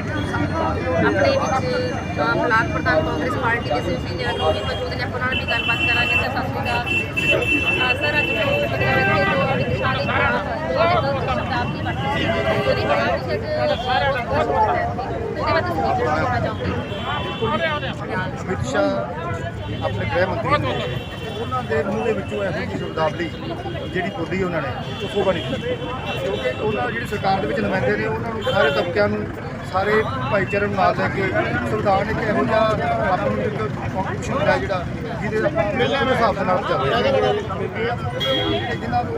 ਆਪਣੇ ਵਿੱਚ ਬਲਾਕ ਪ੍ਰਧਾਨ ਕਾਂਗਰਸ ਪਾਰਟੀ ਦੇ ਸੀਨੀਅਰ ਲੋਕ ਵੀ ਮੌਜੂਦ ਨੇ, ਆਪਾਂ ਨਾਲ ਵੀ ਗੱਲਬਾਤ ਕਰਾਂਗੇ। ਸਰ, ਸਤਿ ਸ਼੍ਰੀ ਅਕਾਲ। ਸਰ, ਅੱਜ ਜੋ ਲੁਧਿਆਣੇ ਦੇ ਜੋ ਕਿਸਾਨੀ ਜਿਹੜੇ ਸ਼ਤਾਬਦੀ ਵਰਤੀ ਸੀ। ਉਹਦੇ ਬਾਰੇ ਅੱਜ ਸਾਰਾ ਬਹੁਤ ਹੈ ਤੇ ਮੈਂ ਤੁਸੀਂ ਕੀ ਕਹਿਣਾ ਚਾਹੋਗੇ? ਅਮਿਤ ਸ਼ਾਹ, ਆਪਣੇ ਗ੍ਰਹਿ ਮੰਤਰੀ ਉਹਨਾਂ ਦੇ ਮੂੰਹ ਦੇ ਵਿੱਚੋਂ ਇਹੋ ਜਿਹੀ ਸ਼ਬਦਾਵਲੀ ਜਿਹੜੀ ਬੋਲੀ ਉਹਨਾਂ ਨੇ, ਉਹ ਨਹੀਂ ਕਿਉਂਕਿ ਉਹਨਾਂ ਜਿਹੜੀ ਸਰਕਾਰ ਦੇ ਵਿੱਚ ਨੁਮਾਇੰਦੇ ਨੇ, ਉਹਨਾਂ ਨੂੰ ਸਾਰੇ ਤਬਕਿਆਂ ਨੂੰ ਸਾਰੇ ਭਾਈਚਾਰੇ ਨੂੰ ਨਾਲ ਲੈ ਕੇ ਸੰਵਿਧਾਨ ਇੱਕ ਇਹੋ ਜਿਹਾ ਆਪਾਂ ਨੂੰ ਇੱਕ ਕੰਸਟੀਟਿਊਸ਼ਨ ਮਿਲਿਆ ਜਿਹੜਾ, ਜਿਹਦੇ ਆਪਾਂ ਹਿਸਾਬ ਦੇ ਨਾਲ ਚੱਲਦੇ ਜਿਨ੍ਹਾਂ ਨੂੰ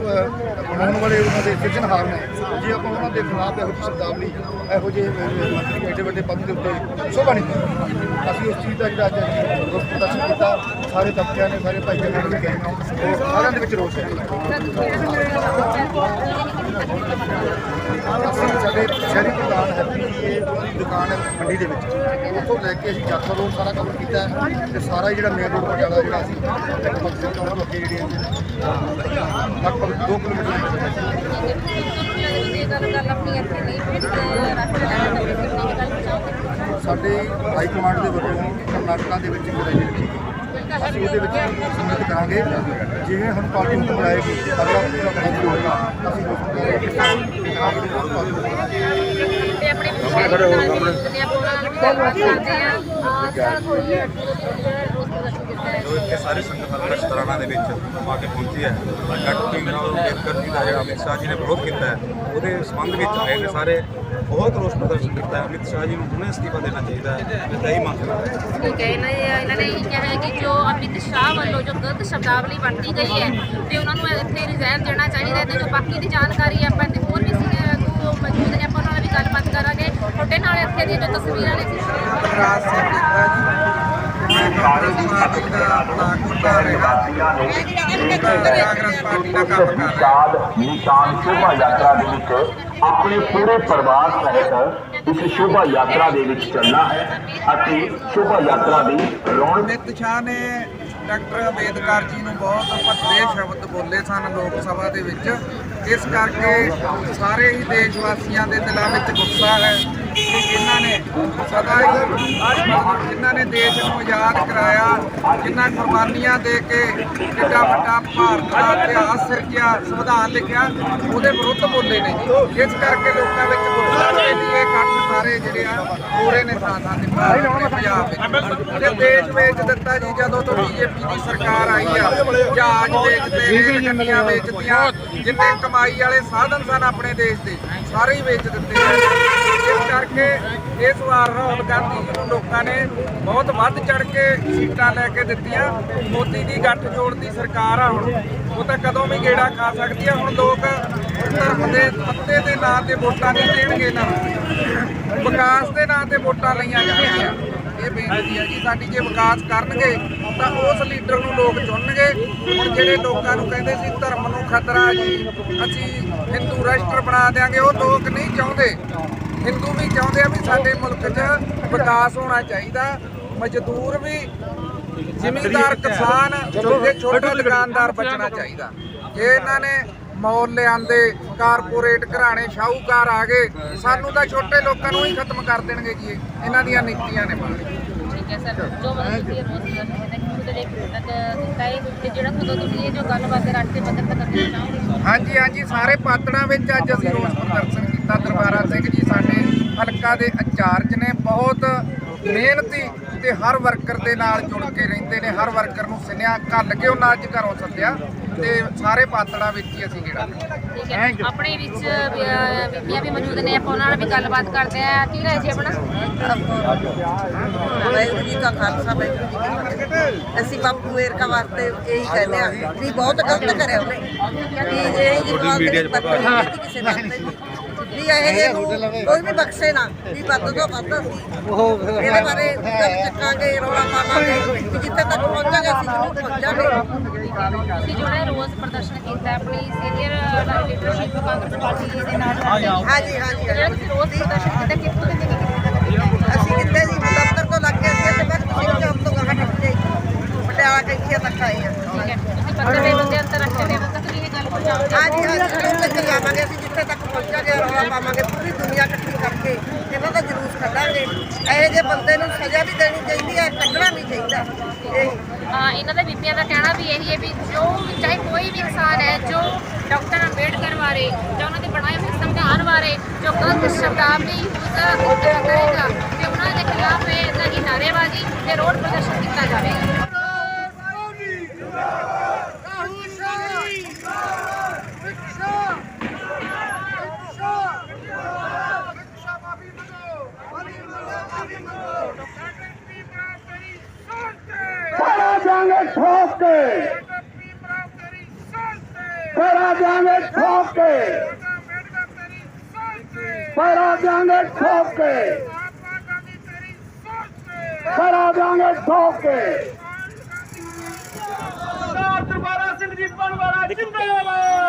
ਬਣਾਉਣ ਵਾਲੇ ਉਹਨਾਂ ਦੇ ਸਿਰਜਣਹਾਰ ਨੇ, ਜੇ ਆਪਾਂ ਉਹਨਾਂ ਦੇ ਖਿਲਾਫ ਇਹੋ ਜਿਹੀ ਸ਼ਬਦਾਵਲੀ ਇਹੋ ਜਿਹੇ ਐਡੇ ਵੱਡੇ ਪਦ ਦੇ ਉੱਤੇ ਸ਼ੋਭਾ ਨਹੀਂ ਅਸੀਂ ਉਸ ਚੀਜ਼ ਦਾ ਜਿਹੜਾ ਅੱਜ ਪ੍ਰਦਰਸ਼ਨ ਕੀਤਾ ਸਾਰੇ ਤਬਕਿਆਂ ਨੇ ਸਾਰੇ ਭਾਈਚਾਰੇ ਨੇ। ਸਾਰਿਆਂ ਦੇ ਵਿੱਚ ਰੋਸ ਹੈ। ਸਾਡੇ ਸ਼ਹਿਰੀ ਪ੍ਰਧਾਨ ਜੀ ਇਹ ਉਹਨਾਂ ਦੀ ਦੁਕਾਨ ਹੈ ਮੰਡੀ ਦੇ ਵਿੱਚ। ਉੱਥੋਂ ਲੈ ਕੇ ਅਸੀਂ ਜਾਖਲ ਰੋਡ ਸਾਰਾ ਕਵਰ ਕੀਤਾ ਹੈ ਤੇ ਸਾਰਾ ਹੀ ਜਿਹੜਾ ਮੇਨ ਰੋਡ ਪਟਿਆਲਾ ਜਿਹੜਾ ਅਸੀਂ ਲਗਭਗ ਸੌ ਤੋਂ ਅੱਗੇ ਜਿਹੜੀ ਲਗਭਗ 2 ਕਿਲੋਮੀਟਰ ਸਾਡੇ ਹਾਈ ਕਮਾਂਡ ਦੇ ਵੱਲੋਂ ਕਰਨਾਟਕਾ ਦੇ ਵਿੱਚ ਇੱਕ ਰੱਖੀ ਗਈ। ਅਸੀਂ ਉਹਦੇ ਵਿੱਚ ਸੰਮਿਲਿਤ ਕਰਾਂਗੇ। ਜਿਵੇਂ ਹੁਣ ਪਾਰਟੀ ਨੂੰ ਬਣਾਏਗੀ ਅਗਲਾ ਪੂਰਾ ਹੋਏਗਾ, ਅਸੀਂ ਤੇ ਆਪਣੇ ਪਿਛਲੇ ਨੇ ਆਪਣਾ ਗੱਲਬਾਤ ਕਰਦੇ ਆ ਆ ਸਰ ਕੋਈ ਰੋਜ਼ ਪ੍ਰਦਰਸ਼ਨ ਇੱਥੇ ਸਾਰੇ ਸੰਗਤ ਹਲਕਾ ਸ਼ਤਰਾਣਾ ਦੇ ਵਿੱਚ ਆ ਕੇ ਪਹੁੰਚੀ ਹੈ। ਡਾਕਟਰ ਭੀਮਰਾਓ ਅੰਬੇਦਕਰ ਜੀ ਦਾ ਜਿਹੜਾ ਅਮਿਤ ਸ਼ਾਹ ਜੀ ਨੇ ਵਿਰੋਧ ਕੀਤਾ ਹੈ ਉਹਦੇ ਸੰਬੰਧ ਵਿੱਚ ਆਏ ਨੇ ਸਾਰੇ। ਬਹੁਤ ਰੋਸ ਪ੍ਰਦਰਸ਼ਨ ਕੀਤਾ ਹੈ। ਅਮਿਤ ਸ਼ਾਹ ਜੀ ਨੂੰ ਹੁਣੇ ਅਸਤੀਫਾ ਦੇਣਾ ਚਾਹੀਦਾ ਹੈ। ਮੈਂ ਤਾਂ ਹਾਂ। ਠੀਕ ਹੈ ਇਹਨਾਂ ਨੇ ਇਹਨਾਂ ਨੇ ਇਹ ਕਿਹਾ ਹੈ ਕਿ ਜੋ ਅਮਿਤ ਸ਼ਾਹ ਵੱਲੋਂ ਜੋ ਗਲਤ ਸ਼ਬਦਾਵਲੀ ਵਰਤੀ ਗਈ ਹੈ ਤੇ ਉਹਨਾਂ ਨੂੰ ਇੱਥੇ ਰਿਜ਼ਾਈਨ ਦੇਣਾ ਚਾਹੀਦਾ ਹੈ। ਤੇ ਜੋ ਬਾਕੀ ਦੀ ਜਾਣਕਾਰੀ ਹੈ ਆਪਾਂ ਤੇ ਹੋਰ ਵੀ ਸੀਨੀਅਰ ਨੂੰ ਮੌਜੂਦ ਨੇ ਆਪਾਂ ਉਹਨਾਂ ਨਾਲ ਵੀ ਗੱਲਬਾਤ ਕਰਾਂਗੇ। ਤੁਹਾਡੇ ਨਾਲ ਇੱਥੇ ਦੀ ਜੋ ਤਸਵੀਰਾਂ ਨੇ ਰਾਜ ਸਿੰਘ ਜੀ ਨਿਸ਼ਾਨ ਸ਼ੋਭਾ ਯਾਤਰਾ ਦੇ ਵਿੱਚ ਆਪਣੇ ਪੂਰੇ ਪਰਿਵਾਰ ਸਹਿਤ ਇਸ ਸ਼ੋਭਾ ਯਾਤਰਾ ਦੇ ਵਿੱਚ ਚੱਲਣਾ ਹੈ ਅਤੇ ਸ਼ੋਭਾ ਯਾਤਰਾ ਦੀ ਰੌਣਕ ਅਮਿਤ ਸ਼ਾਹ ਨੇ ਡਾਕਟਰ ਅੰਬੇਦਕਰ ਜੀ ਨੂੰ ਬਹੁਤ ਭੱਦੇ ਸ਼ਬਦ ਬੋਲੇ ਸਨ ਲੋਕ ਸਭਾ ਦੇ ਵਿੱਚ ਇਸ ਕਰਕੇ ਸਾਰੇ ਹੀ ਦੇਸ਼ ਵਾਸੀਆਂ ਦੇ ਦਿਲਾਂ ਵਿੱਚ ਗੁੱਸਾ ਹੈ। ਕਿ ਇਹਨਾਂ ਨੇ ਸਦਾ ਹੀ ਇਹਨਾਂ ਨੇ ਦੇਸ਼ ਨੂੰ ਆਜ਼ਾਦ ਕਰਾਇਆ ਜਿਨ੍ਹਾਂ ਕੁਰਬਾਨੀਆਂ ਦੇ ਕੇ ਕਿੱਡਾ ਵੱਡਾ ਭਾਰਤ ਦਾ ਇਤਿਹਾਸ ਸਿਰਜਿਆ ਸੰਵਿਧਾਨ ਲਿਖਿਆ ਉਹਦੇ ਵਿਰੁੱਧ ਬੋਲੇ ਨੇ ਜੀ। ਇਸ ਕਰਕੇ ਲੋਕਾਂ ਵਿੱਚ ਗੁੱਸਾ ਹੈ ਕਿ ਇਹ ਇਕੱਠ ਸਾਰੇ ਜਿਹੜੇ ਆ ਪੂਰੇ ਨੇ ਥਾਂ ਥਾਂ ਤੇ ਭਾਰਤ ਦੇ ਪੰਜਾਬ ਵਿੱਚ। ਤੇ ਦੇਸ਼ ਵੇਚ ਦਿੱਤਾ ਜੀ ਜਦੋਂ ਤੋਂ ਬੀਜੇਪੀ ਦੀ ਸਰਕਾਰ ਆਈ ਆ ਜਹਾਜ਼ ਵੇਚਦੇ ਨੇ ਗੱਡੀਆਂ ਵੇਚਦੀਆਂ ਜਿੰਨੇ ਕਮਾਈ ਵਾਲੇ ਸਾਧਨ ਸਨ ਆਪਣੇ ਦੇਸ਼ ਦੇ ਸਾਰੇ ਹੀ ਵੇਚ ਦਿੱਤੇ। ਕਰਕੇ ਇਸ ਵਾਰ ਰਾਹੁਲ ਗਾਂਧੀ ਜੀ ਨੂੰ ਲੋਕਾਂ ਨੇ ਬਹੁਤ ਵੱਧ ਚੜ ਕੇ ਸੀਟਾਂ ਲੈ ਕੇ ਦਿੱਤੀਆਂ। ਮੋਦੀ ਦੀ ਗੱਠ ਜੋੜ ਦੀ ਸਰਕਾਰ ਆ ਹੁਣ। ਉਹ ਤਾਂ ਕਦੋਂ ਵੀ ਗੇੜਾ ਖਾ ਸਕਦੀ ਆ। ਹੁਣ ਲੋਕ ਧਰਮ ਦੇ ਪੱਤੇ ਦੇ ਨਾਂ ਤੇ ਵੋਟਾਂ ਨਹੀਂ ਦੇਣਗੇ ਨਾ। ਵਿਕਾਸ ਦੇ ਨਾਂ ਤੇ ਵੋਟਾਂ ਲਈਆਂ ਜਾਣਗੀਆਂ। ਇਹ ਬੇਨਤੀ ਹੈ ਜੀ, ਸਾਡੀ ਜੇ ਵਿਕਾਸ ਕਰਨਗੇ, ਤਾਂ ਉਸ ਲੀਡਰ ਨੂੰ ਲੋਕ ਚੁਣਨਗੇ। ਹੁਣ ਜਿਹੜੇ ਲੋਕਾਂ ਨੂੰ ਕਹਿੰਦੇ ਸੀ, ਧਰਮ ਨੂੰ ਖਤਰਾ ਜੀ, ਅਸੀਂ ਹਿੰਦੂ ਰਾਸ਼ਟਰ ਬਣਾ ਦਿਆਂਗੇ, ਉਹ ਲੋਕ ਨਹੀਂ ਚਾਹੁੰਦੇ। ਹਿੰਦੂ ਵੀ ਚਾਹੁੰਦੇ ਆ ਵੀ ਸਾਡੇ ਮੁਲਕ 'ਚ ਵਿਕਾਸ ਹੋਣਾ ਚਾਹੀਦਾ। ਮਜ਼ਦੂਰ ਵੀ ਜ਼ਿਮੀਂਦਾਰ ਕਿਸਾਨ ਛੋਟੇ ਛੋਟੇ ਦੁਕਾਨਦਾਰ ਬਚਣਾ ਚਾਹੀਦਾ। ਜੇ ਇਹਨਾਂ ਨੇ ਮੌਲ ਲਿਆਂਦੇ ਕਾਰਪੋਰੇਟ ਘਰਾਣੇ ਸ਼ਾਹੂਕਾਰ ਆ ਗਏ ਸਾਨੂੰ ਤਾਂ ਛੋਟੇ ਲੋਕਾਂ ਨੂੰ ਹੀ ਖਤਮ ਕਰ ਦੇਣਗੇ ਜੀ ਇਹ। ਇਹਨਾਂ ਦੀਆਂ ਨੀਤੀਆਂ ਨੇ ਬਾਹਰ ਠੀਕ ਹੈ ਸਰ ਜੋ ਮਤਲਬ ਤੁਸੀਂ ਰੋਜ਼ ਪ੍ਰਦਰਸ਼ਨ ਦੇ ਖੁਦ ਦੇ ਤੱਕ ਦਿੱਤਾ ਹੈ ਤੇ ਜਿਹੜਾ ਖੁਦ ਤੁਸੀਂ ਇਹ ਜੋ ਗੱਲਬਾਤ ਰਾਸ਼ਟਰੀ ਪੱਧਰ ਤੱਕ ਕਰਨਾ ਚਾਹੋਗੇ ਹਾਂਜੀ ਹਾਂਜੀ ਸਾਰੇ ਪਾਤੜਾਂ ਵਿੱਚ ਅੱਜ ਅਸੀਂ ਰੋਸ ਪ੍ਰਦਰਸ਼ਨ ਕੀਤਾ ਦਰਬਾਰਾ ਸਿੰਘ ਜੀ ਸਾਡੇ ਹਲਕਾ ਦੇ ਇੰਚਾਰਜ ਨੇ ਬਹੁਤ ਮਿਹਨਤੀ ਤੇ ਹਰ ਵਰਕਰ ਦੇ ਨਾਲ ਜੁੜ ਕੇ ਰਹਿੰਦੇ ਨੇ ਹਰ ਵਰਕਰ ਨੂੰ ਸੁਨੇਹਾ ਘੱਲ ਕੇ ਉਹਨਾਂ ਅੱਜ ਘਰੋਂ ਸੱਦਿਆ ਤੇ ਸਾਰੇ ਪਾਤੜਾਂ ਵਿੱਚ ਹੀ ਅਸੀਂ ਗੇੜਾ ਠੀਕ ਹੈ ਆਪਣੇ ਵਿੱਚ ਬੀਬੀਆਂ ਵੀ ਮੌਜੂਦ ਨੇ ਆਪਾਂ ਉਹਨਾਂ ਨਾਲ ਵੀ ਗੱਲਬਾਤ ਕਰਦੇ ਆ ਕੀ ਰਾਏ ਜੀ ਆਪਣਾ? ਵਾਹਿਗੁਰੂ ਜੀ ਕਾ ਖਾਲਸਾ ਵਾਹਿਗੁਰੂ ਜੀ ਕੀ ਫਤਿਹ। ਅਸੀਂ ਬਾਪੂ ਵੇਰਕਾ ਵਾਸਤੇ ਇਹੀ ਕਹਿੰਦੇ ਆ ਵੀ ਬਹੁਤ ਗਲਤ ਕਰਿਆ ਉਹਨੇ। ਇਹ ਜੀ ਤੁਹਾਡੀ media 'ਚ ਪਤਾ ਹੈ। ਕਿਸੇ ਵਾਸਤੇ ਵੀ ਇਹ ਜੇ ਕੋਈ ਵੀ ਬਖਸ਼ੇ ਨਾ ਵੀ ਵੱਧ ਤੋਂ ਵੱਧ ਅਸੀਂ ਇਹਦੇ ਬਾਰੇ ਗੱਲ ਚੱਕਾਂਗੇ ਰੌਲਾ ਪਾਵਾਂਗੇ ਵੀ ਜਿੱਥੇ ਤੱਕ ਪਹੁੰਚਾਂਗੇ ਅਸੀਂ ਜ਼ਰੂਰ ਪਹੁੰਚਾਂਗੇ। ਤੁਸੀਂ ਜਿਹੜਾ ਰੋਜ਼ ਪ੍ਰਦਰਸ਼ਨ ਕੀਤਾ ਆਪਣੀ ਸੀਨੀਅਰ ਲੀਡਰਸ਼ਿਪ ਕਾਂਗਰਸ ਪਾਰਟੀ ਦੇ ਨਾਲ ਹਾਂਜੀ ਹਾਂਜੀ ਰੋਜ਼ ਪ੍ਰਦਰਸ਼ਨ ਕੀਤਾ ਕਿੱਥੋਂ ਤੇ ਕਿੱਥੇ ਕੀਤਾ ਅਸੀਂ ਕਿੱਥੇ ਜੀ ਦਫ਼ਤਰ ਤੋਂ ਲੱਗ ਕੇ ਅਸੀਂ ਇੱਥੇ ਬੈਠ ਕੇ ਚੌਕ ਤੋਂ ਗਾਹਾਂ ਟੱਪ ਕੇ ਪਟਿਆਲਾ ਕਿੱਥੇ ਤੱਕ ਆਏ ਆ ਠੀਕ ਹੈ ਤੁਸੀਂ ਪੱਤਰ ਲੈਵਲ ਤੇ ਅੰਤਰਰਾਸ਼ਟਰੀ ਲੈਵਲ ਤੱਕ ਵੀ ਇਹ ਗੱਲ ਪਹੁੰਚਾਓਗੇ ਹਾਂਜੀ ਹਾਂਜੀ ਜ਼ਰੂਰ ਲੈ ਕੇ ਜਾਵਾਂਗੇ ਅਸੀਂ ਜਿੱਥੇ ਤੱਕ ਪਹੁੰਚਾਂਗੇ ਰੌਲਾ ਪਾਵਾਂਗੇ, ਪੂਰੀ ਦੁਨੀਆ ਇਕੱਠੀ ਕਰਕੇ ਇਹਨਾਂ ਦਾ ਜਲੂਸ ਕੱਢਾਂਗੇ। ਇਹੋ ਜਿਹੇ ਬੰਦੇ ਨੂੰ ਸਜ਼ਾ ਵੀ ਦੇਣੀ ਚਾਹੀਦੀ ਹੈ, ਕੱਢਣਾ ਨਹੀਂ ਚਾਹੀਦਾ। ਇਹ ਇਹਨਾਂ ਦੇ ਬੀਬੀਆਂ ਦਾ ਕਹਿਣਾ ਵੀ ਇਹੀ ਹੈ ਵੀ ਜੋ ਵੀ ਚਾਹੇ ਕੋਈ ਵੀ ਇਨਸਾਨ ਹੈ, ਜੋ ਡਾਕਟਰ ਅੰਬੇਡਕਰ ਬਾਰੇ ਜਾਂ ਉਹਨਾਂ ਦੇ ਬਣਾਏ ਹੋਏ ਸੰਵਿਧਾਨ ਬਾਰੇ ਜੋ ਗਲਤ ਸ਼ਬਦਾਵਲੀ ਯੂਜ਼ ਕਰੇਗਾ ਤੇ ਉਹਨਾਂ ਦੇ ਖਿਲਾਫ ਇਹ ਇਹਨਾਂ ਦੀ ਨਾਅਰੇਬਾਜ਼ੀ ਤੇ ਰੋਡ ਪ੍ਰਦਰਸ਼ਨ ਕੀਤਾ जाएंगे ठोक के। पैरा जाएंगे ठोक के। पैरा जाएंगे ठोक के। पैरा जाएंगे ठोक के। सरदार सिंह जी बनवाड़ा जिंदाबाद।